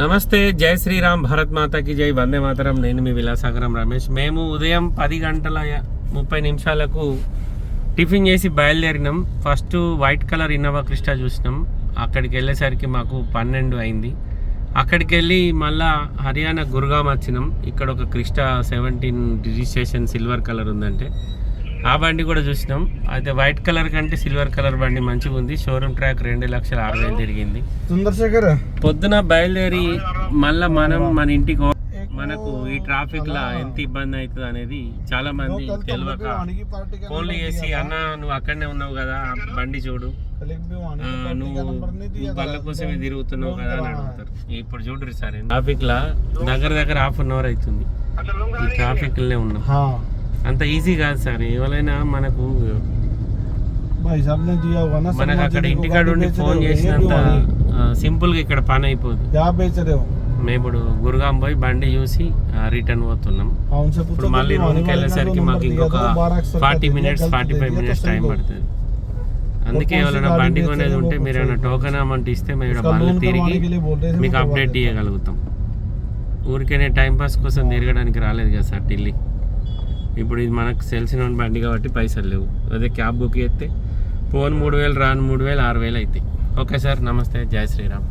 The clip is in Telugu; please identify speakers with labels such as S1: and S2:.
S1: నమస్తే జై శ్రీరామ్ భారత్ మాతాకి జై వందే మాతరం. నేను మీ విలాసాగరం రమేష్. మేము ఉదయం పది గంటల ముప్పై నిమిషాలకు టిఫిన్ చేసి బయలుదేరినాం. First white colour Innova Crysta చూసినాం. అక్కడికి వెళ్ళేసరికి మాకు పన్నెండు అయింది. అక్కడికి వెళ్ళి మళ్ళా హర్యానా గురుగాం వచ్చినాం. ఇక్కడ ఒక Crysta seventeen registration silver colour ఉందంటే. ఆ బండి కూడా చూసినాం. అయితే వైట్ కలర్ కంటే సిల్వర్ కలర్ బండి మంచిగా ఉంది. షోరూమ్ ట్రాక్ రెండు లక్షల ఆరు వేలు తిరిగింది.
S2: చంద్రశేఖర్
S1: పొద్దున బయలుదేరి మళ్ళా మనం మన ఇంటికి మనకు ఈ ట్రాఫిక్ లా ఎంత ఇబ్బంది అవుతుంది అనేది చాలా మంది తెలియక ఫోన్లు చేసి అన్న నువ్వు అక్కడనే ఉన్నావు కదా బండి చూడు. నువ్వు బళ్ళ కోసమే తిరుగుతున్నావు కదా అని అడుగుతారు. ఇప్పుడు చూడరు సార్ ట్రాఫిక్ లా దగ్గర దగ్గర హాఫ్ అన్ అవర్ అవుతుంది. ఈ ట్రాఫిక్ లనే ఉన్నాం. అంత ఈజీ కాదు సార్ ఎవరైనా మనకు? మనకు అక్కడ ఇంటికాడ ఉండి ఫోన్ చేసినంత సింపుల్గా ఇక్కడ పని అయిపోదు. మేము ఇప్పుడు గురుగాం పోయి బండి చూసి రిటర్న్ పోతున్నాం. ఇప్పుడు మళ్ళీ రూమ్కి వెళ్ళేసరికి మాకు ఇంకొక forty minutes forty five minutes time పడుతుంది? అందుకే ఎవరైనా బండి కొనేది ఉంటే మీరు ఏమైనా టోకెన్ అమౌంట్ ఇస్తే మేము బండ్లు తిరిగి మీకు అప్డేట్ ఇవ్వగలుగుతాం ఊరికేనే టైం పాస్ కోసం తిరగడానికి రాలేదు కదా సార్ ఢిల్లీ. ఇప్పుడు ఇది మనకు తెలిసిన బండి కాబట్టి పైసలు లేవు. అదే క్యాబ్ బుక్ చేస్తే ఫోన్ మూడు వేలు రాను మూడు వేలు ఆరు వేలు అవుతాయి. ఓకే సార్ నమస్తే జై శ్రీరామ్.